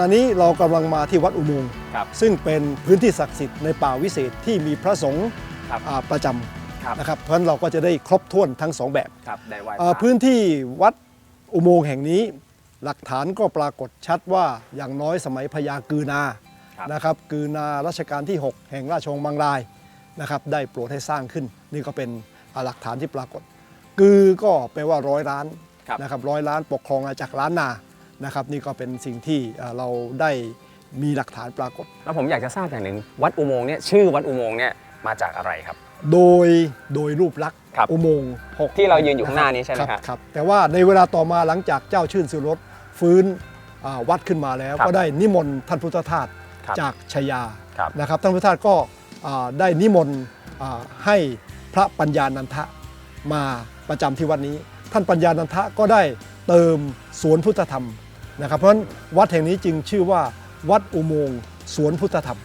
ณะนี้เรากำลังมาที่วัดอุโมงค์ครับ ซึ่งเป็นพื้นที่ศักดิ์สิทธิ์ในป่าวิเศษที่มีพระสงฆ์ครับอ่าประจครับำนะครับเพราะฉะนั้นเราก็จะได้ครบถ้วนทั้งสองแบบ ครับได้ไหว้พเอ่อระ พื้นที่วัดอุโมงค์แห่งนี้ หลักฐานก็ปรากฏชัดว่าอย่างน้อยสมัยพญากือนาครับ นะครับกือนารัชกาลที่ 6 แห่งราชวงศ์บางรายนะครับได้โปรดให้สร้างขึ้น นี่ก็เป็นอ่าหลักฐานที่ปรากฏ กือก็แปลว่าร้อยล้านครับ นะครับร้อยล้านปกครองอาณาจากรล้านนา นะครับนี่ก็เป็นสิ่งที่เอ่อเราได้มีหลักฐานปรากฏ แล้วผมอยากจะทราบอย่างหนึ่งวัดอุโมงค์เนี่ยชื่อวัดอุโมงค์เนี่ยมาจากอะไรครับ โดยโดยรูปลักษณ์ครับอุโมงค์หกที่เรายืนอยู่ข้างหน้านี้ใช่ไหมครับครับครับ แต่ว่าในเวลาต่อมาหลังจากเจ้าชื่นสุรสฟื้นอ่าวัดขึ้นมาแล้วครับก็ได้นิมนต์ท่านพุทธทาสครับจากชยาครับนะครับท่านพุทธทาสก็อ่าได้นิมนต์อ่าให้พระปัญญานันทะมาประจำที่วัดนี้ ท่านปัญญานันทะก็ได้เติมสวนพุทธธรรม นะครับเพราะฉะนั้นวัดแห่งนี้จึงชื่อว่าวัดอุโมงค์สวนพุทธธรรม